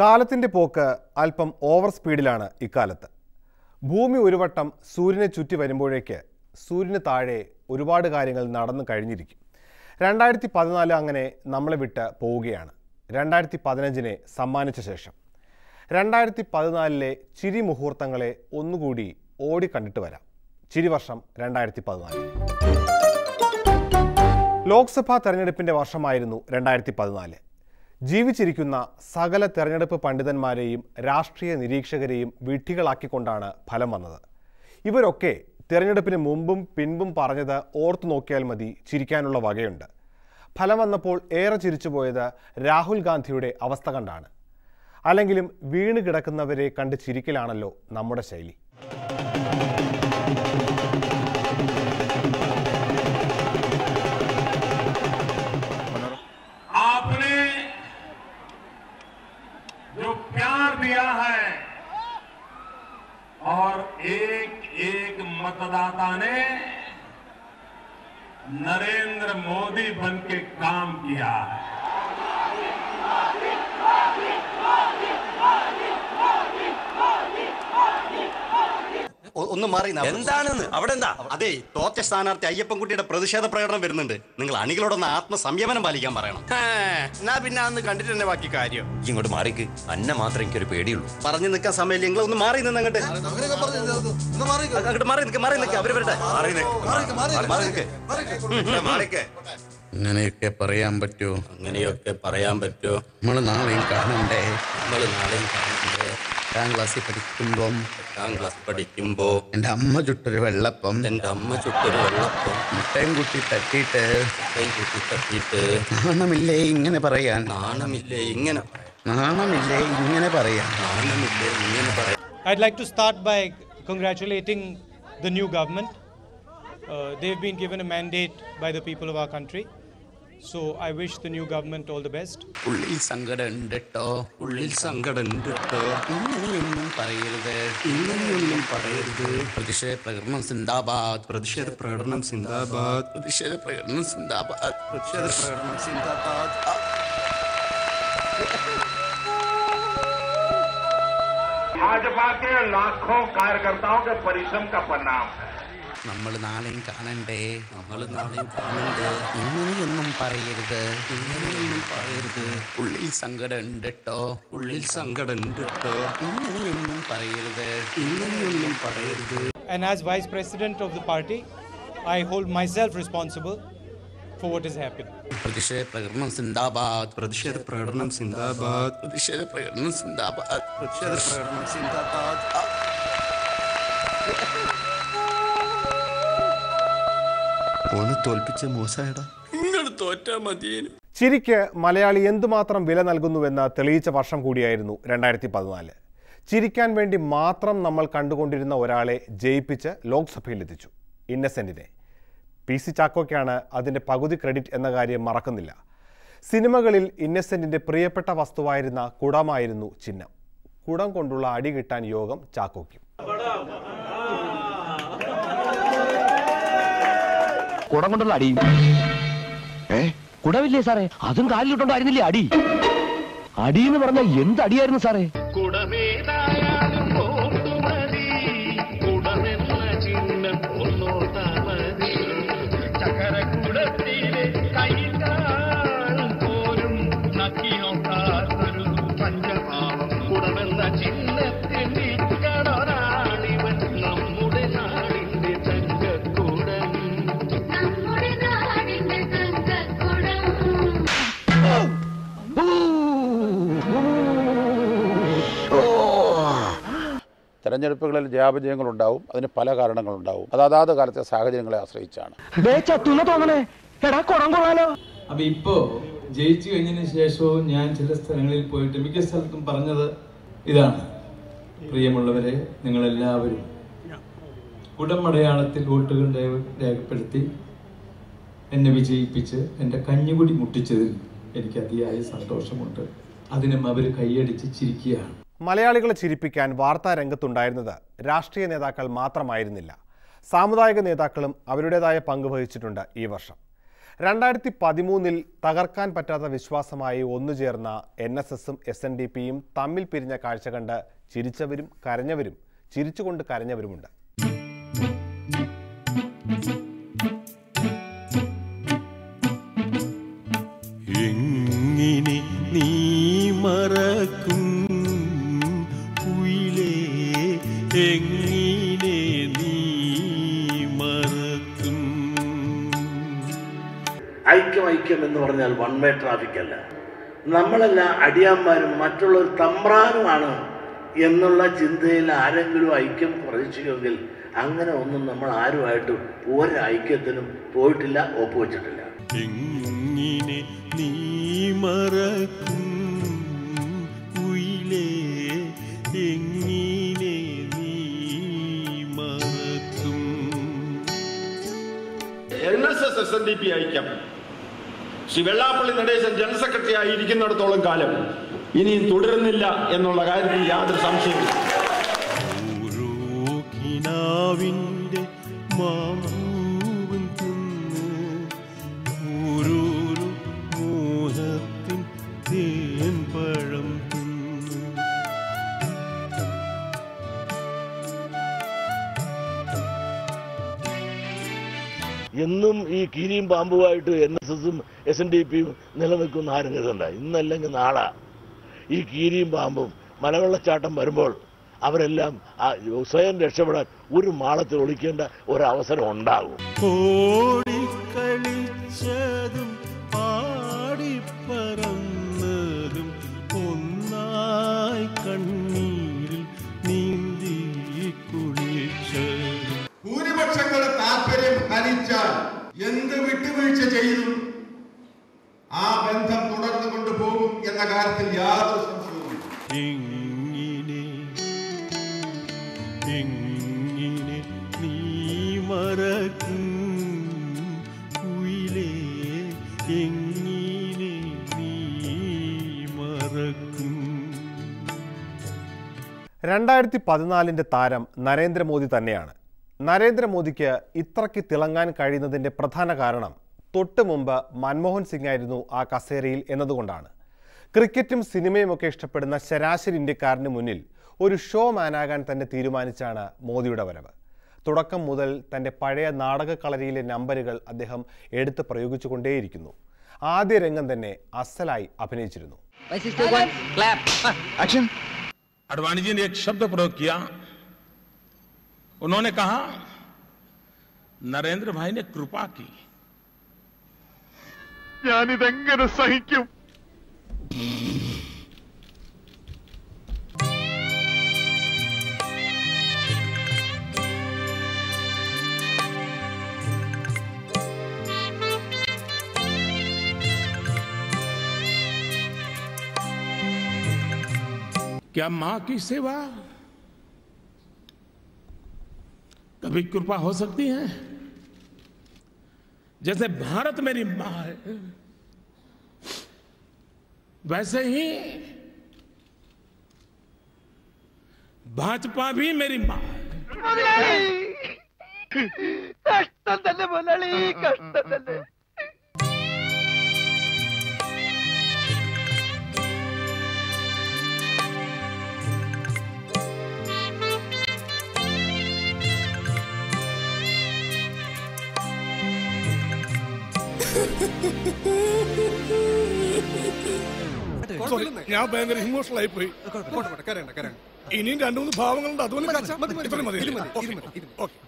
കാലത്തിന്റെ പോക്ക് അല്പം ഓവർ സ്പീഡിലാണ് ഇക്കാലത്ത്. ഭൂമി ഒരു വട്ടം സൂര്യനെ ചുറ്റി വരുമ്പോഴേക്ക് സൂര്യന് താഴെ ഒരുപാട് കാര്യങ്ങൾ നടന്നു കഴിഞ്ഞിരിക്കും. രണ്ടായിരത്തി പതിനാല് അങ്ങനെ നമ്മളെ വിട്ട് പോവുകയാണ്. രണ്ടായിരത്തി പതിനഞ്ചിനെ സമ്മാനിച്ച ശേഷം. രണ്ടായിരത്തി പതിനാലിലെ ചിരി മുഹൂർത്തങ്ങളെ ഒന്നുകൂടി ഓടിക്കണ്ടിട്ട് വരാം. ചിരി വർഷം രണ്ടായിരത്തി പതിനാല് ലോക്സഭാ തെരഞ്ഞെടുപ്പിന്റെ വർഷമായിരുന്നു രണ്ടായിരത്തി പതിനാല് ജീവിച്ചിരിക്കുന്ന സകല തെരഞ്ഞെടുപ്പ് പണ്ഡിതന്മാരെയും രാഷ്ട്രീയ നിരീക്ഷകരെയും വിഡ്ഢികളാക്കിക്കൊണ്ടാണ് ഫലം വന്നത്. ഇവരൊക്കെ തെരഞ്ഞെടുപ്പിന് മുമ്പും പിൻപും പറഞ്ഞത് ഓർത്തു നോക്കിയാൽ മതി ചിരിക്കാനുള്ള വകയുണ്ട്. ഫലം വന്നപ്പോൾ ഏറെ ചിരിച്ചുപോയത് രാഹുൽ ഗാന്ധിയുടെ അവസ്ഥ കണ്ടാണ്. അല്ലെങ്കിലും വീണ് കിടക്കുന്നവരെ കണ്ട് ചിരിക്കലാണല്ലോ നമ്മുടെ ശൈലി. और एक एक मतदाता ने नरेंद्र मोदी बन के काम किया है। ഒന്ന് മാറി. എന്താണെന്ന്? അവിടെ എന്താ അതെ തോറ്റ സ്ഥാനാർത്ഥി അയ്യപ്പൻകുട്ടിയുടെ പ്രതിഷേധ പ്രകടനം വരുന്നുണ്ട്. നിങ്ങൾ അണികളോടൊന്ന് ആത്മസംയമനം പാലിക്കാൻ പറയണം. എന്നാ പിന്നെ അന്ന് കണ്ടിട്ട് തന്നെ ബാക്കി കാര്യം. ഇങ്ങോട്ട് മാറിക്ക്. അന്നെ മാത്രം എനിക്കൊരു പേടിയുള്ളൂ. പറഞ്ഞു നിൽക്കാൻ സമയമില്ല. നിങ്ങൾ ഒന്ന് മാറി നിന്ന് അങ്ങോട്ട്. അങ്ങോട്ട് മാറി നിൽക്ക് മാറി നിൽക്ക് അവർ വരട്ടെ. മാറി നിക്ക്. മാറി നിക്ക്. മാറിക്ക്. അങ്ങനെയൊക്കെ പറയാൻ പറ്റുമോ? അങ്ങനെയൊക്കെ പറയാൻ പറ്റുമോ? നമ്മൾ നാളെയും കാണണ്ടേ? നമ്മൾ നാളെ എട്ടാം ക്ലാസ്സിൽ പഠിക്കുമ്പം എട്ടാം ക്ലാസ് പഠിക്കുമ്പോ എന്റെ അമ്മ ചുട്ടൊരു വെള്ളപ്പം. എന്റെ അമ്മ ചുട്ടൊരു വെള്ളപ്പം. മുട്ടയും കുട്ടി തട്ടിയിട്ട് മുട്ടയും കുട്ടി തട്ടിയിട്ട് നാണമില്ലേ ഇങ്ങനെ പറയാൻ? നാണമില്ലേ ഇങ്ങനെ നാണമില്ലേ ഇങ്ങനെ പറയാൻ? നാണമില്ലേ ഇങ്ങനെ പറയാൻ? I'd like to start by congratulating the new government Uh, they've been given a mandate by the people of our country. So I wish the new government all the best. ഉള്ളിൽ സങ്കടം ഉണ്ട് കേട്ടോ ഉള്ളിൽ സങ്കടം ഉണ്ട് കേട്ടോ ഇങ്ങനെയൊന്നും പറയരുത് ഇങ്ങനെയൊന്നും പറയരുത് പ്രതിഷേധ പ്രകടനം സിന്ദാബാദ് പ്രതിഷേധ പ്രകടനം സിന്ദാബാദ് പ്രതിഷേധ പ്രകടനം സിന്ദാബാദ് പ്രതിഷേധ പ്രകടനം സിന്ദാബാദ് भाजपा के लाखों कार्यकर्ताओं के परिश्रम का परिणाम है നമ്മൾ നാളെയും കാണണ്ടേ? നമ്മൾ നാളെയും കാണണ്ടേ? ഇങ്ങനെയൊന്നും പറയരുത്. ഇങ്ങനെയൊന്നും പറയരുത്. ഉള്ളിൽ സങ്കടം ഉണ്ട് കേട്ടോ ഉള്ളിൽ സങ്കടം ഉണ്ട് കേട്ടോ ഇങ്ങനെയൊന്നും പറയരുത്. ഇങ്ങനെയൊന്നും പറയരുത്. And as Vice President of the party, I hold myself responsible for what is happy പ്രതിഷേധ പ്രകടനം സിന്ദാബാദ്. പ്രതിഷേധ പ്രകടനം സിന്ദാബാദ്. പ്രതിഷേധ പ്രകടനം സിന്ദാബാദ്. പ്രതിഷേധ പ്രകടനം സിന്ദാബാദ്. ഓനെ തോൽപ്പിച്ച മോശമായടാ നിങ്ങൾ തോറ്റാ മതിയേനു. ചിരിക്ക് മലയാളി എന്തുമാത്രം വില നൽകുന്നുവെന്ന് തെളിയിച്ച വർഷം കൂടിയായിരുന്നു രണ്ടായിരത്തി പതിനാല് ചിരിക്കാൻ വേണ്ടി മാത്രം നമ്മൾ കണ്ടുകൊണ്ടിരുന്ന ഒരാളെ ജയിപ്പിച്ച് ലോക്സഭയിലെത്തിച്ചു. ഇന്നസെന്റിനെ. പി സി ചാക്കോയ്ക്കാണ് അതിന്റെ പകുതി ക്രെഡിറ്റ് എന്ന കാര്യം മറക്കുന്നില്ല. സിനിമകളിൽ ഇന്നസെന്റിന്റെ പ്രിയപ്പെട്ട വസ്തുവായിരുന്ന കുടമായിരുന്നു ചിഹ്നം. കുടം കൊണ്ടുള്ള അടി കിട്ടാൻ യോഗം ചാക്കോയ്ക്കും. കുടം കൊണ്ടുള്ള അടി. ഏ? കുടവില്ലേ സാറേ? അതും കാലിലിട്ടുണ്ടായിരുന്നില്ലേ അടി അടി? എന്ന് പറഞ്ഞാൽ എന്ത് അടിയായിരുന്നു സാറേ? കുടമേതായാലും തെരഞ്ഞെടുപ്പുകളിൽ ജയാപജയങ്ങളുണ്ടാവും അതിന് പല കാരണങ്ങളുണ്ടാവും. അത് അതാത് കാലത്തെ സാഹചര്യങ്ങളെ ആശ്രയിച്ചാണ്. അപ്പൊ ഇപ്പോ ജയിച്ചു കഴിഞ്ഞതിന് ശേഷവും ഞാൻ ചില സ്ഥലങ്ങളിൽ പോയിട്ട് മിക്ക സ്ഥലത്തും പറഞ്ഞത് ഇതാണ്. പ്രിയമുള്ളവരെ നിങ്ങളെല്ലാവരും കുടമടയാളത്തിൽ വോട്ടുകൾ രേഖ- രേഖപ്പെടുത്തി എന്നെ വിജയിപ്പിച്ച് എന്റെ കഞ്ഞുകുടി മുട്ടിച്ചതിൽ എനിക്ക് അതിയായ സന്തോഷമുണ്ട്. അതിനും അവർ കൈയടിച്ച് ചിരിക്കുകയാണ്. മലയാളികളെ ചിരിപ്പിക്കാൻ വാർത്താ രംഗത്തുണ്ടായിരുന്നത് രാഷ്ട്രീയ നേതാക്കൾ മാത്രമായിരുന്നില്ല. സാമുദായിക നേതാക്കളും അവരുടേതായ പങ്ക് വഹിച്ചിട്ടുണ്ട് ഈ വർഷം. രണ്ടായിരത്തി പതിമൂന്നിൽ തകർക്കാൻ പറ്റാത്ത വിശ്വാസമായി ഒന്നുചേർന്ന എൻ എസ് എസും എസ് എൻ ഡി പിയും തമ്മിൽ പിരിഞ്ഞ കാഴ്ച കണ്ട് ചിരിച്ചവരും കരഞ്ഞവരും ചിരിച്ചുകൊണ്ട് കരഞ്ഞവരുമുണ്ട്. പറഞ്ഞാൽ വൺ വേ ട്രാഫിക് അല്ല. നമ്മളല്ല അടിയാന്മാരും മറ്റുള്ളവർ തമ്പ്രാനുമാണ് എന്നുള്ള ചിന്തയിൽ ആരെങ്കിലും ഐക്യം പ്രതീക്ഷിക്കുമെങ്കിൽ അങ്ങനെ ഒന്നും നമ്മൾ ആരുമായിട്ടും ഒരൈക്യത്തിനും പോയിട്ടില്ല ഒപ്പുവെച്ചിട്ടില്ല. എങ്ങിനെ നീ മറക്കും കുയിലേ എങ്ങിനെ നീ മറക്കും. N S S S N D P ഐക്യം. ശ്രീ വെള്ളാപ്പള്ളി നടേശൻ ജനറൽ സെക്രട്ടറി ആയിരിക്കുന്നിടത്തോളം കാലം ഇനിയും തുടരുന്നില്ല എന്നുള്ള കാര്യത്തിൽ യാതൊരു സംശയമില്ല കീരിയും പാമ്പുമായിട്ട് എൻ എസ് എസും എസ് എൻ ഡി പിയും നിലനിൽക്കുന്ന ആരും കരുതണ്ട ഇന്നല്ലെങ്കിൽ നാളെ. ഈ കീരിയും പാമ്പും മലവെള്ളച്ചാട്ടം വരുമ്പോൾ അവരെല്ലാം സ്വയം രക്ഷപ്പെടാൻ ഒരു മാളത്തിൽ ഒളിക്കേണ്ട ഒരവസരം ഉണ്ടാകും. ഓടിക്കളിച്ചതും പാടിപ്പറന്നതും ഒന്നായി കണ്ണീരിൽ നീന്തി കുളിച്ചതും. ഭൂരിപക്ഷങ്ങളുടെ താല്പര്യം ഹനിച്ചാൽ എന്ത് വിട്ടുവീഴ്ച ചെയ്തും? ആ ബന്ധം തുടർന്നു കൊണ്ടുപോകും എന്ന കാര്യത്തിൽ യാതൊരു സംശയവും എങ്ങിനെ എങ്ങിനെ നീ മറക്കും കുയിലേ എങ്ങിനെ നീ മറക്കും. രണ്ടായിരത്തി പതിനാലിന്റെ താരം നരേന്ദ്രമോദി തന്നെയാണ്. നരേന്ദ്രമോദിക്ക് ഇത്രയ്ക്ക് തിളങ്ങാൻ കഴിയുന്നതിന്റെ പ്രധാന കാരണം തൊട്ട് മുമ്പ് മൻമോഹൻ സിംഗ് ആയിരുന്നു ആ കസേരയിൽ എന്നതുകൊണ്ടാണ് ക്രിക്കറ്റും സിനിമയും ഒക്കെ ഇഷ്ടപ്പെടുന്ന ശരാശരി ഇന്ത്യക്കാരന് മുന്നിൽ ഒരു ഷോ മാനാകാൻ തന്നെ തീരുമാനിച്ചാണ് മോദിയുടെ വരവ് തുടക്കം മുതൽ തൻ്റെ പഴയ നാടകക്കളരിയിലെ നമ്പറുകൾ അദ്ദേഹം എടുത്ത് പ്രയോഗിച്ചുകൊണ്ടേയിരിക്കുന്നു ആദ്യ രംഗം തന്നെ അസലായി അഭിനയിച്ചിരുന്നു एक्शन अडवाणी जी ने एक शब्द प्रयोग किया उन्होंने कहा नरेंद्र भाई ने कृपा की ഞാനിതെങ്ങനെ സഹിക്കും क्या मां की सेवा कभी कृपा हो सकती है जैसे भारत मेरी माँ है। वैसे ही भाजपा भी मेरी माँ है। ಕಷ್ಟದಲ್ಲೇ कष्ट സോറി ഞാൻ ഭയങ്കര ഇമോഷണൽ ആയി പോയി ഇനിയും രണ്ടു മൂന്ന് ഭാവങ്ങളുണ്ട്. അതുകൊണ്ട് ഇത്രയും മതി. ഓക്കെ.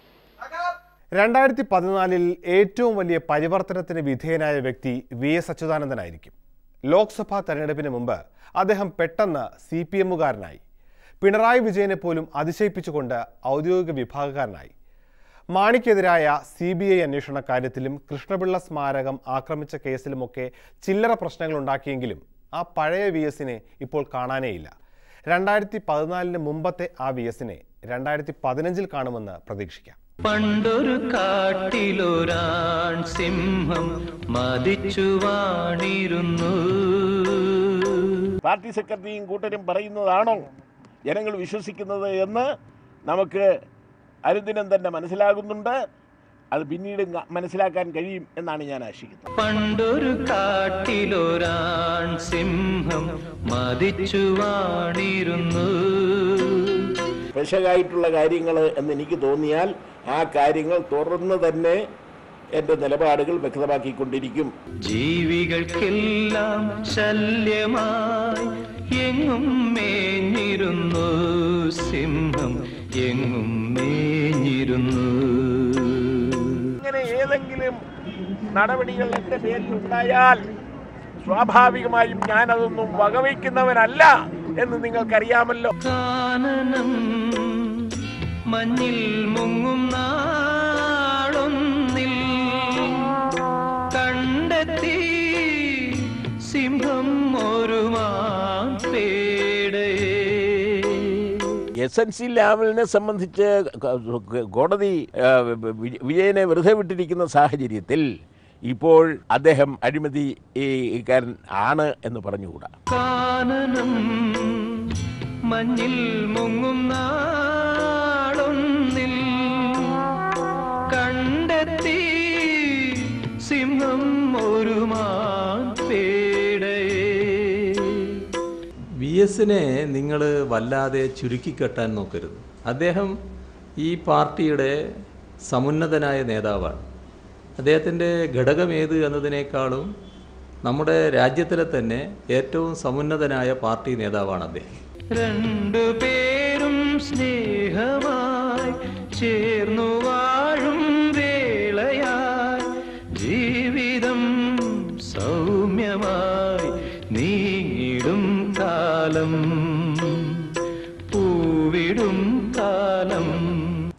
രണ്ടായിരത്തി പതിനാലിൽ ഏറ്റവും വലിയ പരിവർത്തനത്തിന് വിധേയനായ വ്യക്തി വി എസ് അച്യുതാനന്ദനായിരിക്കും. ലോക്സഭാ തെരഞ്ഞെടുപ്പിന് മുമ്പ് അദ്ദേഹം പെട്ടെന്ന് സി പി എമ്മുകാരനായി. പിണറായി വിജയനെ പോലും അതിശയിപ്പിച്ചുകൊണ്ട് ഔദ്യോഗിക വിഭാഗക്കാരനായി. മാണിക്കെതിരായ സി ബി ഐ അന്വേഷണ കാര്യത്തിലും കൃഷ്ണപിള്ള സ്മാരകം ആക്രമിച്ച കേസിലുമൊക്കെ ചില്ലറ പ്രശ്നങ്ങൾ ഉണ്ടാക്കിയെങ്കിലും ആ പഴയ വി എസിനെ ഇപ്പോൾ കാണാനേയില്ല. രണ്ടായിരത്തി പതിനാലിന് മുമ്പത്തെ ആ വി എസിനെ രണ്ടായിരത്തി പതിനഞ്ചിൽ കാണുമെന്ന് പ്രതീക്ഷിക്കാം. പണ്ടൊരു കാട്ടിലൊരാൺ സിംഹം മതിച്ചു വാണിരുന്നു പാർട്ടി സെക്രട്ടറിയും കൂട്ടരും പറയുന്നതാണോ? ജനങ്ങൾ വിശ്വസിക്കുന്നത് എന്ന് നമുക്ക് അനുദിനം തന്നെ മനസ്സിലാകുന്നുണ്ട്. അത് പിന്നീട് മനസ്സിലാക്കാൻ കഴിയും എന്നാണ് ഞാൻ ആശിക്കുന്നത്. പണ്ടൊരു കാട്ടിലൊരാൺ സിംഹം മതിച്ചു വാണിരുന്നു. പെശകായിട്ടുള്ള കാര്യങ്ങൾ എന്ന് എനിക്ക് തോന്നിയാൽ ആ കാര്യങ്ങൾ തുറന്ന് തന്നെ എന്റെ നിലപാടുകൾ വ്യക്തമാക്കിക്കൊണ്ടിരിക്കും. ജീവികൾക്കെല്ലാം ശല്യമായി എങ്ങും മേഞ്ഞിരുന്നു സിംഹം എങ്ങും മേഞ്ഞിരുന്നു. ഇങ്ങനെ ഏതെങ്കിലും നടപടികൾ എന്റെ പേരിൽ ഉണ്ടായാൽ സ്വാഭാവികമായും ഞാനതൊന്നും വകവയ്ക്കുന്നവനല്ല എന്ന് നിങ്ങൾക്കറിയാമല്ലോ. കാനനം മഞ്ഞിൽ മുങ്ങും നാളൊന്നിൽ എസ് എൻ സി ലാവലിനെ സംബന്ധിച്ച് കോടതി വിജയനെ വെറുതെ വിട്ടിരിക്കുന്ന സാഹചര്യത്തിൽ ഇപ്പോൾ അദ്ദേഹം അഴിമതിക്കാരൻ ആണ് എന്ന് പറഞ്ഞുകൂടാ. മഞ്ഞിൽ മുങ്ങും എസിനെ നിങ്ങൾ വല്ലാതെ ചുരുക്കിക്കെട്ടാൻ നോക്കരുത്. അദ്ദേഹം ഈ പാർട്ടിയുടെ സമുന്നതനായ നേതാവാണ്. അദ്ദേഹത്തിന്റെ ഘടകമേത് എന്നതിനേക്കാളും നമ്മുടെ രാജ്യത്തിലെ തന്നെ ഏറ്റവും സമുന്നതനായ പാർട്ടി നേതാവാണ് അദ്ദേഹം. രണ്ടു പേരും സ്നേഹമായി ചേർന്നു കാലം പൂവിടും കാലം.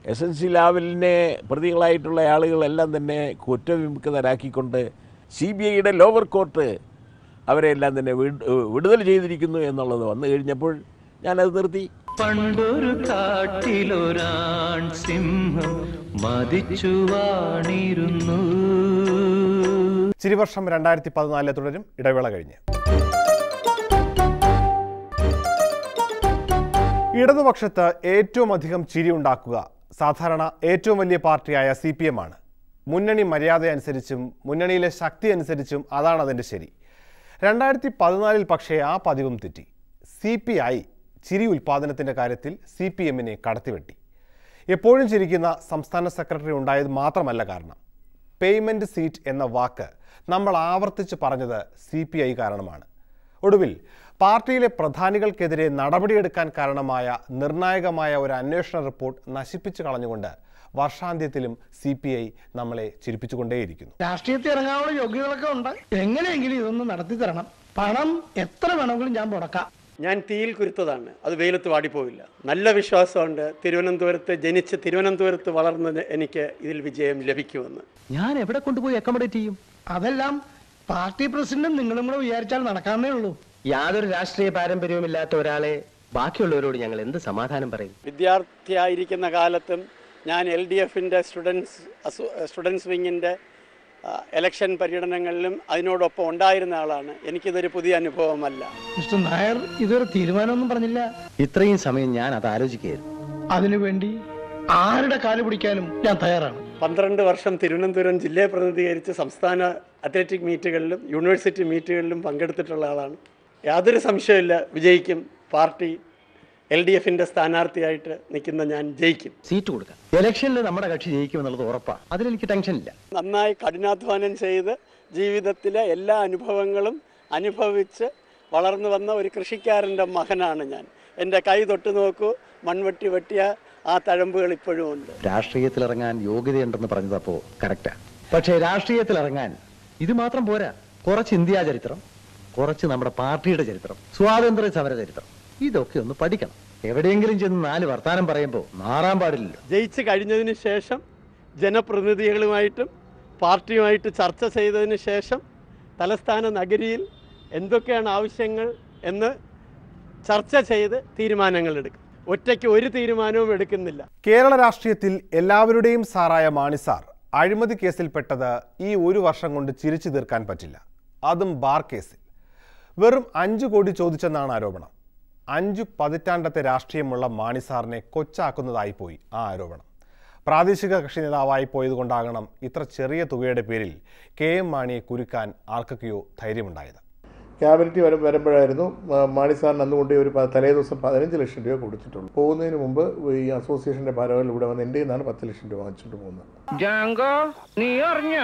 എസ് എൻ സി ലാവലിനെ പ്രതികളായിട്ടുള്ള ആളുകളെല്ലാം തന്നെ കുറ്റവിമുക്തരാക്കിക്കൊണ്ട് സി ബി ഐയുടെ ലോവർ കോർട്ട് അവരെ എല്ലാം തന്നെ വിട്- വിടുതൽ ചെയ്തിരിക്കുന്നു എന്നുള്ളത് വന്നു കഴിഞ്ഞപ്പോൾ ഞാനത് നിർത്തി. പണ്ടൊരു കാട്ടിലൊരാൺ സിംഹം മതിച്ചു വാണിരുന്നു. ചിരിവർഷം രണ്ടായിരത്തി പതിനാലിലെ തുടരും ഇടവേള കഴിഞ്ഞ്. ഇടതുപക്ഷത്ത് ഏറ്റവും അധികം ചിരി ഉണ്ടാക്കുക സാധാരണ ഏറ്റവും വലിയ പാർട്ടിയായ സി പി എം ആണ്. മുന്നണി മര്യാദ അനുസരിച്ചും മുന്നണിയിലെ ശക്തി അനുസരിച്ചും അതാണ് അതിന്റെ ശരി. രണ്ടായിരത്തി പതിനാലിൽ പക്ഷേ ആ പതിവും തെറ്റി. സി പി ഐ ചിരി ഉൽപ്പാദനത്തിന്റെ കാര്യത്തിൽ സി പി എമ്മിനെ കടത്തിവെട്ടി. എപ്പോഴും ചിരിക്കുന്ന സംസ്ഥാന സെക്രട്ടറി ഉണ്ടായത് മാത്രമല്ല കാരണം. പേയ്മെന്റ് സീറ്റ് എന്ന വാക്ക് നമ്മൾ ആവർത്തിച്ച് പറഞ്ഞത് സി പി ഐ കാരണമാണ്. ഒടുവിൽ പാർട്ടിയിലെ പ്രധാനികൾക്കെതിരെ നടപടിയെടുക്കാൻ കാരണമായ നിർണായകമായ ഒരു അന്വേഷണ റിപ്പോർട്ട് നശിപ്പിച്ചു കളഞ്ഞുകൊണ്ട് വർഷാന്ത്യത്തിലും സി പി ഐ നമ്മളെ ചിരിപ്പിച്ചുകൊണ്ടേയിരിക്കുന്നു. രാഷ്ട്രീയത്തിൽ ഇറങ്ങാനുള്ള യോഗ്യതകളൊക്കെ ഉണ്ട്. എങ്ങനെയെങ്കിലും ഇതൊന്ന് നടത്തി തരണം പണം എത്ര വേണമെങ്കിലും ഞാൻ മുടക്കാം. ഞാൻ തീയിൽ കുരുത്തതാണ്. അത് വെയിലത്ത് വാടിപ്പോവില്ല. നല്ല വിശ്വാസമുണ്ട്. തിരുവനന്തപുരത്ത് ജനിച്ച് തിരുവനന്തപുരത്ത് വളർന്നത് എനിക്ക് ഇതിൽ വിജയം ലഭിക്കുമെന്ന്. ഞാൻ എവിടെ കൊണ്ടുപോയി അക്കോമഡേറ്റ് ചെയ്യും? അതെല്ലാം പാർട്ടി പ്രസിഡന്റും നിങ്ങളും കൂടെ വിചാരിച്ചാൽ നടക്കാന്നേ ഉള്ളൂ. യാതൊരു രാഷ്ട്രീയ പാരമ്പര്യവുമില്ലാത്ത ഒരാളെ ബാക്കിയുള്ളവരോട് ഞങ്ങൾ എന്ത് സമാധാനം പറയും? വിദ്യാർത്ഥിയായിരിക്കുന്ന കാലത്തും ഞാൻ എൽ ഡി എഫിന്റെ സ്റ്റുഡൻസ് സ്റ്റുഡൻസ് വിങ്ങിന്റെ എലക്ഷൻ പര്യടനങ്ങളിലും അതിനോടൊപ്പം ഉണ്ടായിരുന്ന ആളാണ്. എനിക്കിതൊരു പുതിയ അനുഭവമല്ല. മിസ്റ്റർ നായർ ഇതൊരു തീരുമാനമൊന്നും പറഞ്ഞില്ല. ഇത്രയും സമയം ഞാൻ അത് ആലോചിക്കുകയായിരുന്നു. അതിനുവേണ്ടി ആരുടെ കാൽ പിടിക്കാനും ഞാൻ തയ്യാറാണ്. പന്ത്രണ്ട് വർഷം തിരുവനന്തപുരം ജില്ലയെ പ്രതിനിധീകരിച്ച് സംസ്ഥാന അത്ലറ്റിക് മീറ്റുകളിലും യൂണിവേഴ്സിറ്റി മീറ്റുകളിലും പങ്കെടുത്തിട്ടുള്ള ആളാണ്. യാതൊരു സംശയമില്ല വിജയിക്കും. പാർട്ടി എൽ ഡി എഫിന്റെ സ്ഥാനാർത്ഥിയായിട്ട് നിൽക്കുന്ന ഞാൻ ജയിക്കും. സീറ്റ് കൊടുക്കാം. ഇലക്ഷനിൽ നമ്മുടെ കക്ഷി ജയിക്കും എന്നുള്ളത് ഉറപ്പാണ് അതിലെനിക്ക് ഇല്ല. നന്നായി കഠിനാധ്വാനം ചെയ്ത് ജീവിതത്തിലെ എല്ലാ അനുഭവങ്ങളും അനുഭവിച്ച് വളർന്നു വന്ന ഒരു കൃഷിക്കാരന്റെ മകനാണ് ഞാൻ. എന്റെ കൈ തൊട്ട് നോക്കൂ. മൺവെട്ടി വെട്ടിയ ആ തഴമ്പുകൾ ഇപ്പോഴും ഉണ്ട്. രാഷ്ട്രീയത്തിൽ ഇറങ്ങാൻ യോഗ്യതയുണ്ടെന്ന് പറഞ്ഞതപ്പോ കറക്റ്റാ പക്ഷേ രാഷ്ട്രീയത്തിൽ ഇറങ്ങാൻ ഇത് മാത്രം പോരാ. കുറച്ച് ഇന്ത്യാ ചരിത്രം. കുറച്ച് നമ്മുടെ പാർട്ടിയുടെ ചരിത്രം സ്വാതന്ത്ര്യ സമര ചരിത്രം. ഇതൊക്കെ ഒന്ന് പഠിക്കണം. എവിടെയെങ്കിലും ചെന്ന് നാല് വർത്താനം പറയുമ്പോൾ മാറാൻ പാടില്ലല്ലോ. ജയിച്ചു കഴിഞ്ഞതിന് ശേഷം ജനപ്രതിനിധികളുമായിട്ടും പാർട്ടിയുമായിട്ട് ചർച്ച ചെയ്തതിന് ശേഷം തലസ്ഥാന നഗരിയിൽ എന്തൊക്കെയാണ് ആവശ്യങ്ങൾ എന്ന് ചർച്ച ചെയ്ത് തീരുമാനങ്ങൾ എടുക്കും. ഒറ്റയ്ക്ക് ഒരു തീരുമാനവും എടുക്കുന്നില്ല. കേരള രാഷ്ട്രീയത്തിൽ എല്ലാവരുടെയും സാറായ മാണിസാർ അഴിമതി കേസിൽപ്പെട്ടത് ഈ ഒരു വർഷം കൊണ്ട് ചിരിച്ചു തീർക്കാൻ പറ്റില്ല. അതും ബാർ കേസിൽ. വെറും അഞ്ചു കോടി ചോദിച്ചെന്നാണ് ആരോപണം. അഞ്ചു പതിറ്റാണ്ടത്തെ രാഷ്ട്രീയമുള്ള മാണിസാറിനെ കൊച്ചാക്കുന്നതായി പോയി ആ ആരോപണം. പ്രാദേശിക കക്ഷി നേതാവായി പോയതുകൊണ്ടാകണം ഇത്ര ചെറിയ തുകയുടെ പേരിൽ കെ എം മാണിയെ കുരുക്കാൻ ആർക്കൊക്കെയോ ധൈര്യമുണ്ടായത്. ക്യാബിനറ്റ് വരും വരുമ്പോഴായിരുന്നു മാണിസാറിന് മാണി സാറിന് അന്ന് കൊണ്ട് ഒരു തലേ ദിവസം പതിനഞ്ച് ലക്ഷം രൂപ കൊടുത്തിട്ടുള്ളൂ. പോകുന്നതിന് മുമ്പ് ഈ അസോസിയേഷന്റെ ഭാരവാഹികൾ ഇവിടെ വന്ന് എന്റെ നിന്നാണ് പത്ത് ലക്ഷം രൂപ വാങ്ങിച്ചിട്ട് പോകുന്നത്. ജാങ്കോ നീ അറിഞ്ഞ?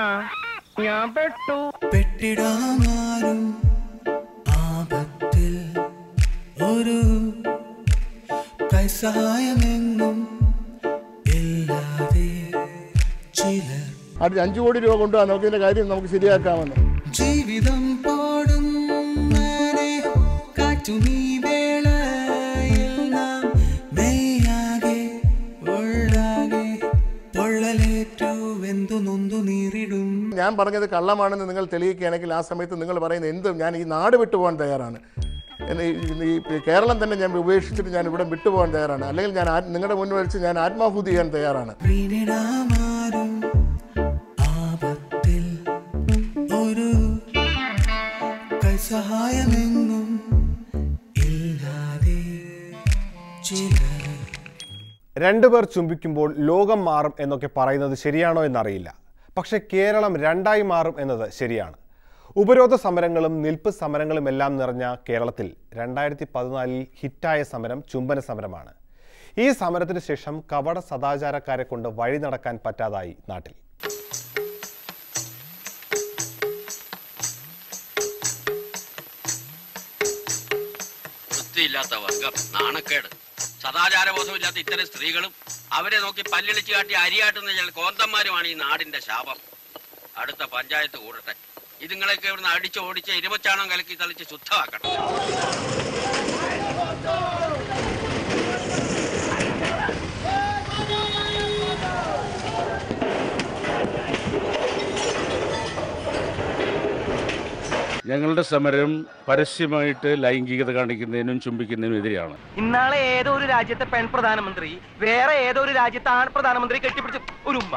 ഞാൻ പെട്ടു. പെട്ടിടാമാരും ഒരു കൈസഹായമെങ്ങും ഇല്ലാതെ ചില അടുത്ത അഞ്ചു കോടി രൂപ കൊണ്ടുപോകാൻ നമുക്ക് ഇതിന്റെ കാര്യം നമുക്ക് ശരിയാക്കാമെന്ന്. ജീവിതം പാടും കാറ്റുമീ വേളയിൽ നാം മെയ്യാകെ ഉള്ളാകെ പൊള്ളലേറ്റു വെന്തു നൊന്തു നീറിടും. ഞാൻ പറഞ്ഞത് കള്ളമാണെന്ന് നിങ്ങൾ തെളിയിക്കുകയാണെങ്കിൽ ആ സമയത്ത് നിങ്ങൾ പറയുന്ന എന്തും. ഞാൻ ഈ നാട് വിട്ടുപോകാൻ തയ്യാറാണ്. എന്നെ ഈ- കേരളം തന്നെ ഞാൻ ഉപേക്ഷിച്ചിട്ട് ഞാൻ ഇവിടെ വിട്ടുപോകാൻ തയ്യാറാണ്. അല്ലെങ്കിൽ ഞാൻ നിങ്ങളുടെ മുന്നിൽ വെച്ച് ഞാൻ ആത്മാഹൂതി ചെയ്യാൻ തയ്യാറാണ്. വീണിടാമാരും ആപത്തിൽ ഒരു കൈസഹായമെങ്ങും ഇല്ലാതെ ചില രണ്ടുപേർ ചുംബിക്കുമ്പോൾ ലോകം മാറും എന്നൊക്കെ പറയുന്നത് ശരിയാണോ എന്നറിയില്ല. പക്ഷെ കേരളം രണ്ടായി മാറും എന്നത് ശരിയാണ്. ഉപരോധ സമരങ്ങളും നിൽപ്പ് സമരങ്ങളും എല്ലാം നിറഞ്ഞ കേരളത്തിൽ രണ്ടായിരത്തി പതിനാലിൽ ഹിറ്റായ സമരം ചുംബന സമരമാണ്. ഈ സമരത്തിന് ശേഷം കവട സദാചാരക്കാരെ കൊണ്ട് വഴി നടക്കാൻ പറ്റാതായി നാട്ടിൽ. സദാചാരബോധമില്ലാത്ത ഇത്തരം സ്ത്രീകളും അവരെ നോക്കി പല്ലിളിച്ചു കാട്ടി അരിയാട്ടുന്ന ചില കോന്തന്മാരുമാണ് ഈ നാടിന്റെ ശാപം. അടുത്ത പഞ്ചായത്ത് കൂടട്ടെ. ഇതുങ്ങളൊക്കെ ഇവിടുന്ന് അടിച്ച് ഓടിച്ച് ഇരുപച്ചാണം കലക്കി തളിച്ച് ശുദ്ധമാക്കണം. ഞങ്ങളുടെ സമരം പരസ്യമായിട്ട് ലൈംഗികത കാണിക്കുന്നതിനും ചുംബിക്കുന്നതിനും എതിരെയാണ്. ഇന്നാളെ ഏതോ ഒരു രാജ്യത്തെ പെൺ പ്രധാനമന്ത്രി വേറെ ഏതോ ഒരു രാജ്യത്തെ ആൺ പ്രധാനമന്ത്രി കെട്ടിപ്പിടിച്ച് ഒരു ഉമ്മ.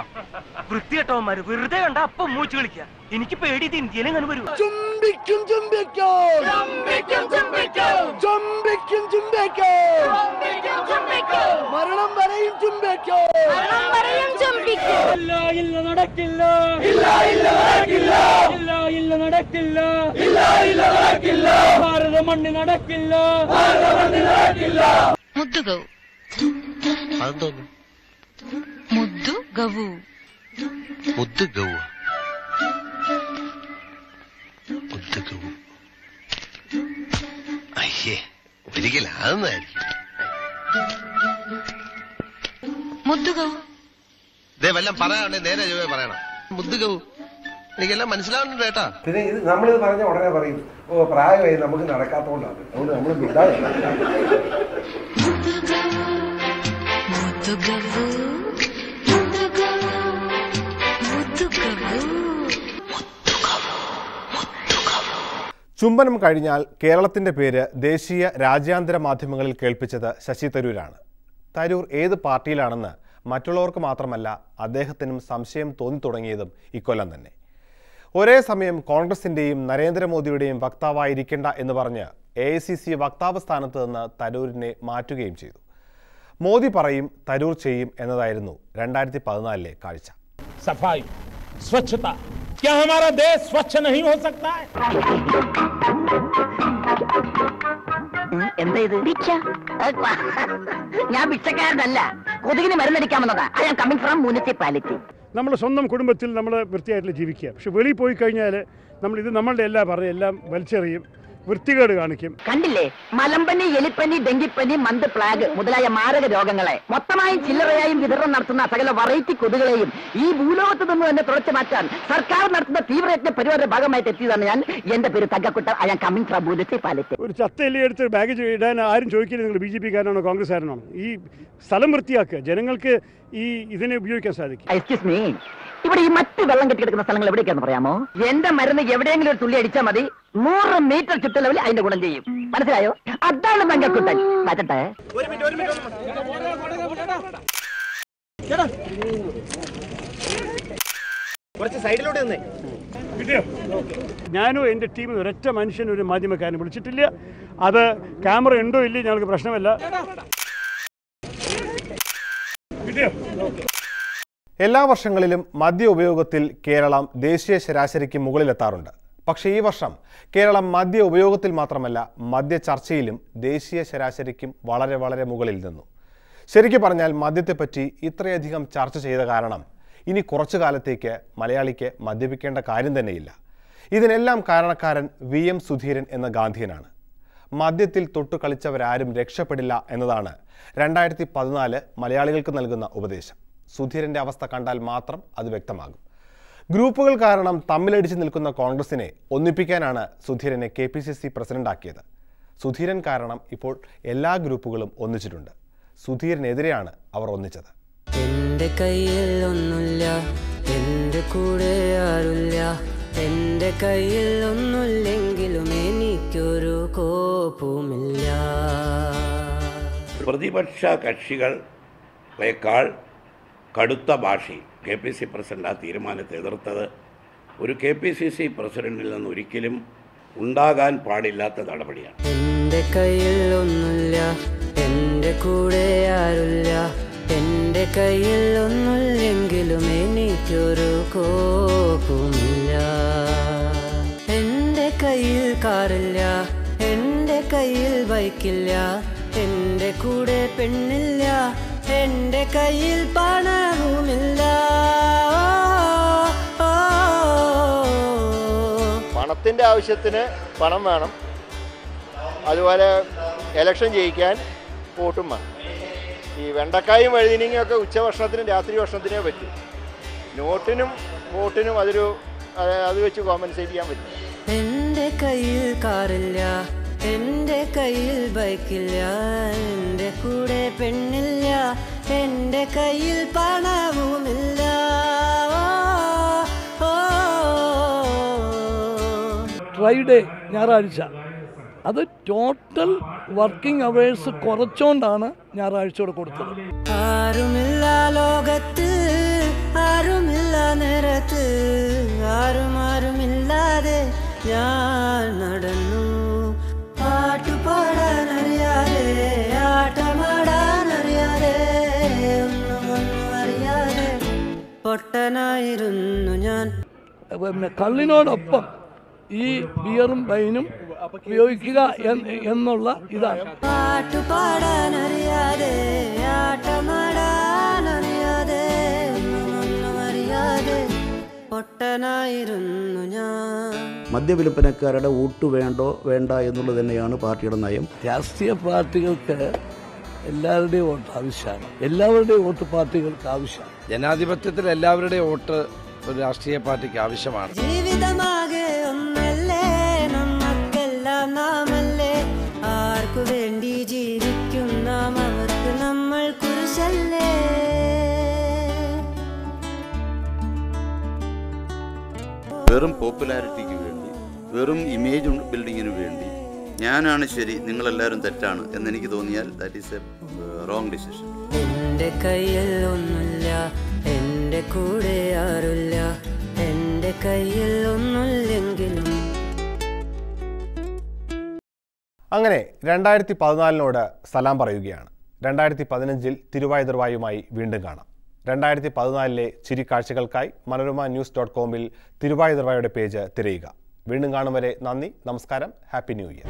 വൃത്തികെട്ടവന്മാര് വെറുതെ കണ്ട അപ്പം മൂച്ച് കളിക്കുക എനിക്ക് പേടി ഇത് ഇന്ത്യയിലും അങ്ങനെ വരും. ചുംബിക്കും ചുംബിക്കും. ചുംബിക്കും ചുംബിക്കും. ചുംബിക്കും ചുംബിക്കും. മരണം വരെയും ചുംബിക്കും. മരണം വരെയും ചുംബിക്കും. ഇല്ല ഇല്ല നടക്കില്ല. ഇല്ല ഇല്ല നടക്കില്ല. ഇല്ല ഇല്ല നടക്കില്ല. ഇല്ല ഇല്ല നടക്കില്ല. ഭാരത മണ്ണി നടക്കില്ല. ഭാരത മണ്ണി നടക്കില്ല. മുദ്ദു ഗൗ. അതെന്തോന്നു മുദ്ദു ഗവു മുദ്ദു ഗൗ. മുദ്ദു ഗൗ. അയ്യേ ഒരിക്കലും അതൊന്നായിരിക്കും മുദ്ദു ഗൗ. ദേ വല്ലതും പറയാനുണ്ടെ നേരെ പറയണം. മുദ്ദു ഗൗ. എനിക്കെല്ലാം മനസ്സിലാവുന്നുണ്ട് കേട്ടാ പിന്നെ ഇത് നമ്മളിത് പറഞ്ഞ ഉടനെ പറയും ഓ പ്രായമായി നമുക്ക് നടക്കാത്തോണ്ടാണ്. അതുകൊണ്ട് നമ്മൾ വിടാതെ ചുംബനം കഴിഞ്ഞാൽ കേരളത്തിന്റെ പേര് ദേശീയ രാജ്യാന്തര മാധ്യമങ്ങളിൽ കേൾപ്പിച്ചത് ശശി തരൂരാണ്. തരൂർ ഏത് പാർട്ടിയിലാണെന്ന് മറ്റുള്ളവർക്ക് മാത്രമല്ല അദ്ദേഹത്തിനും സംശയം തോന്നി തുടങ്ങിയതും ഇക്കൊല്ലം തന്നെ. ഒരേ സമയം കോൺഗ്രസിന്റെയും നരേന്ദ്രമോദിയുടെയും വക്താവായിരിക്കേണ്ട എന്ന് പറഞ്ഞ് എ ഐ സി സി വക്താവ് സ്ഥാനത്ത് നിന്ന് തരൂരിനെ മാറ്റുകയും ചെയ്തു മോദി പറയും തരൂർ ചെയ്യും എന്നതായിരുന്നു രണ്ടായിരത്തി പതിനാലിലെ കാഴ്ച सफाई स्वच्छता क्या हमारा देश स्वच्छ नहीं हो सकता है എന്താ ഇത് ഭിക്ഷ ഞാൻ ഭിക്ഷക്കാരനല്ല കൊതുകിന് മരുന്നടിക്കാമെന്നതാ I am coming from municipality നമ്മുടെ സ്വന്തം കുടുംബത്തിൽ നമ്മൾ വൃത്തിയായിട്ട് ജീവിക്കുക. പക്ഷെ വെളിയിൽ പോയി കഴിഞ്ഞാൽ നമ്മൾ ഇത് നമ്മളുടെ എല്ലാം പറയും എല്ലാം വലിച്ചെറിയും. വൃത്തികേട് കാണിക്കും. കണ്ടില്ലേ? മലമ്പനി എലിപ്പനി ഡെങ്കിപ്പനി മന്ത് പ്ലാഗ് മുതലായ മാരക രോഗങ്ങളെ. മൊത്തമായും ചില്ലറയായും വിതരണം നടത്തുന്ന സകല വെറൈറ്റി കൊതുകളെയും ഈ ഭൂലോകത്ത് നിന്ന് തന്നെ തുടച്ചു മാറ്റാൻ സർക്കാർ നടത്തുന്ന തീവ്രയജ്ഞ പരിപാടിയുടെ ഭാഗമായിട്ട് എത്തിയതാണ് ഞാൻ. എന്റെ പേര് തగ్గക്കുട്ട I am coming from municipality ഒരു ചത്തല്ലി എടുത്ത് ബാഗ് ഇടാൻ ആരും ചോദിക്കില്ല. നിങ്ങൾ ബി ജെ കോൺഗ്രസ് കോൺഗ്രസ്സുകാരനാണോ? ഈ സ്ഥലം വൃത്തിയാക്കുക. ജനങ്ങൾക്ക് ഈ ഇതിനെ ഉപയോഗിക്കാൻ സാധിക്കും. എക്സ്ക്യൂസ് മീ ഇവിടെ ഈ മറ്റ് വെള്ളം കെട്ടിക്കിടക്കുന്ന സ്ഥലങ്ങൾ എവിടേക്കാന്ന് പറയാമോ? എന്റെ മരുന്ന് എവിടെയെങ്കിലും ഒരു തുള്ളി അടിച്ചാൽ മതി. നൂറ് മീറ്റർ ചുറ്റളവിൽ അതിന്റെ ഗുണം ചെയ്യും. മനസ്സിലായോ? അതാണ് തങ്കക്കുട്ടൻ മാറ്റട്ടെ കുറച്ച് സൈഡിലോട്ട് നിന്നേ കിട്ടിയോ? ഞാനും എന്റെ ടീമിൽ ഒരൊറ്റ മനുഷ്യൻ ഒരു മാധ്യമക്കാരനെ വിളിച്ചിട്ടില്ല. അത് ക്യാമറ ഉണ്ടോ ഇല്ലേ ഞങ്ങൾക്ക് പ്രശ്നമല്ല. എല്ലാ വർഷങ്ങളിലും മദ്യ ഉപയോഗത്തിൽ കേരളം ദേശീയ ശരാശരിക്ക് മുകളിലെത്താറുണ്ട്. പക്ഷേ ഈ വർഷം കേരളം മദ്യ ഉപയോഗത്തിൽ മാത്രമല്ല മദ്യ ചർച്ചയിലും ദേശീയ ശരാശരിക്കും വളരെ വളരെ മുകളിൽ നിന്നു. ശരിക്കു പറഞ്ഞാൽ മദ്യത്തെപ്പറ്റി ഇത്രയധികം ചർച്ച ചെയ്ത കാരണം ഇനി കുറച്ചു കാലത്തേക്ക് മലയാളിക്ക് മദ്യപിക്കേണ്ട കാര്യം തന്നെയില്ല. ഇതിനെല്ലാം കാരണക്കാരൻ വി എം സുധീരൻ എന്ന ഗാന്ധിയനാണ്. മദ്യത്തിൽ തൊട്ടു കളിച്ചവരാരും രക്ഷപ്പെടില്ല എന്നതാണ് രണ്ടായിരത്തി പതിനാല് മലയാളികൾക്ക് നൽകുന്ന ഉപദേശം. സുധീരന്റെ അവസ്ഥ കണ്ടാൽ മാത്രം അത് വ്യക്തമാകും. ഗ്രൂപ്പുകൾ കാരണം തമ്മിലടിച്ച് നിൽക്കുന്ന കോൺഗ്രസിനെ ഒന്നിപ്പിക്കാനാണ് സുധീരനെ കെ പി സി സി പ്രസിഡന്റാക്കിയത്. സുധീരൻ കാരണം ഇപ്പോൾ എല്ലാ ഗ്രൂപ്പുകളും ഒന്നിച്ചിട്ടുണ്ട്. സുധീരനെതിരെയാണ് അവർ ഒന്നിച്ചത്. എന്റെ കയ്യിൽ ഒന്നുമില്ല എന്റെ കൂടെ ആരുമില്ല. എന്റെ കയ്യിൽ ഒന്നുമില്ലെങ്കിലും എനിക്കൊരു കോപ്പുമില്ല. പ്രതിപക്ഷ കക്ഷികളേക്കാൾ കടുത്ത ഭാഷയിൽ കെ പി സി പ്രസിഡന്റ് ആ തീരുമാനത്തെ എതിർത്തത്. ഒരു കെ പി സി സി പ്രസിഡന്റിൽ നിന്ന് ഒരിക്കലും ഉണ്ടാകാൻ പാടില്ലാത്ത നടപടിയാണ്. എന്റെ കയ്യിൽ ഒന്നുമില്ല എന്റെ കൂടെ ആരുമില്ല. എന്റെ കയ്യിൽ ഒന്നുമില്ലെങ്കിലും എനിക്കൊരു കോപ്പുമില്ല. എന്റെ കയ്യിൽ കാറില്ല എന്റെ കയ്യിൽ ബൈക്കില്ല. എന്റെ കൂടെ പെണ്ണില്ല എന്റെ കയ്യിൽ പണവുമില്ല. പണത്തിന്റെ ആവശ്യത്തിന് പണം വേണം. അതുപോലെ എലക്ഷൻ ജയിക്കാൻ വോട്ടും വേണം. ഈ വെണ്ടക്കായും വഴുതിനിങ്ങും ഒക്കെ ഉച്ചഭക്ഷണത്തിനും രാത്രി ഭക്ഷണത്തിനേ പറ്റും. നോട്ടിനും വോട്ടിനും അതൊരു അത് അത് വെച്ച് കോമ്പൻസേറ്റ് ചെയ്യാൻ പറ്റും. എന്റെ കയ്യിൽ കാറില്ല. എന്റെ കയ്യിൽ ബൈക്കില്ല എന്റെ കൂടെ പെണ്ണില്ല എന്റെ കയ്യിൽ പണവുമില്ല. ഫ്രൈഡേ ഞായറാഴ്ച. അത് ടോട്ടൽ വർക്കിംഗ് അവേഴ്സ് കുറച്ചുകൊണ്ടാണ് ഞായറാഴ്ചയോടെ കൊടുത്തത്. ആരുമില്ല ലോകത്ത് ആരുമില്ല നേരത്ത് ആരും ആരുമില്ലാതെ ഞാൻ നടന്നു ഒന്നും ഒന്നും അറിയാതെ പൊട്ടനായിരുന്നു ഞാൻ. പിന്നെ കള്ളിനോടൊപ്പം ഈ ബിയറും വൈനും ഉപയോഗിക്കുക എന്ന്- എന്നുള്ള ഇതാണ്. പാട്ടുപാടാനറിയാതെ ആട്ടമാടാൻ പൊട്ടനായിരുന്നു ഞാൻ. മദ്യവിൽപ്പനക്കാരുടെ വോട്ട് വേണ്ടോ വേണ്ട എന്നുള്ളത് തന്നെയാണ് പാർട്ടിയുടെ നയം. രാഷ്ട്രീയ പാർട്ടികൾക്ക് എല്ലാവരുടെയും വോട്ട് ആവശ്യമാണ്. എല്ലാവരുടെയും വോട്ട് പാർട്ടികൾക്ക് ആവശ്യമാണ്. ജനാധിപത്യത്തിൽ എല്ലാവരുടെയും വോട്ട് ഒരു രാഷ്ട്രീയ പാർട്ടിക്ക് ആവശ്യമാണ്. ജീവിതമാകെ ഒന്നല്ലേ? നമ്മക്കെല്ലാം നാമല്ലേ? ആർക്കു വേണ്ടി വെറും പോപ്പുലാരിറ്റിക്ക് വേണ്ടി വെറും ഇമേജ് ബിൽഡിങ്ങിന് വേണ്ടി ഞാനാണ് ശരി നിങ്ങളെല്ലാവരും തെറ്റാണ് എന്നെനിക്ക് തോന്നിയാൽ that is a wrong decision എന്റെ കയ്യിൽ ഒന്നുമില്ല എന്റെ കൂടെ ആരുമില്ല. എന്റെ കയ്യിൽ ഒന്നുമില്ലെങ്കിലും. അങ്ങനെ രണ്ടായിരത്തി പതിനാലിനോട് സലാം പറയുകയാണ്. രണ്ടായിരത്തി പതിനഞ്ചിൽ തിരുവായുധർവായുമായി വീണ്ടും കാണാം. രണ്ടായിരത്തി പതിനാലിലെ ചിരിക്കാഴ്ചകൾക്കായി മനോരമ ന്യൂസ് ഡോട്ട് കോമിൽ തിരുവായുധർവായുടെ പേജ് തിരയുക. വീണ്ടും കാണും വരെ നന്ദി നമസ്കാരം ഹാപ്പി ന്യൂ ഇയർ.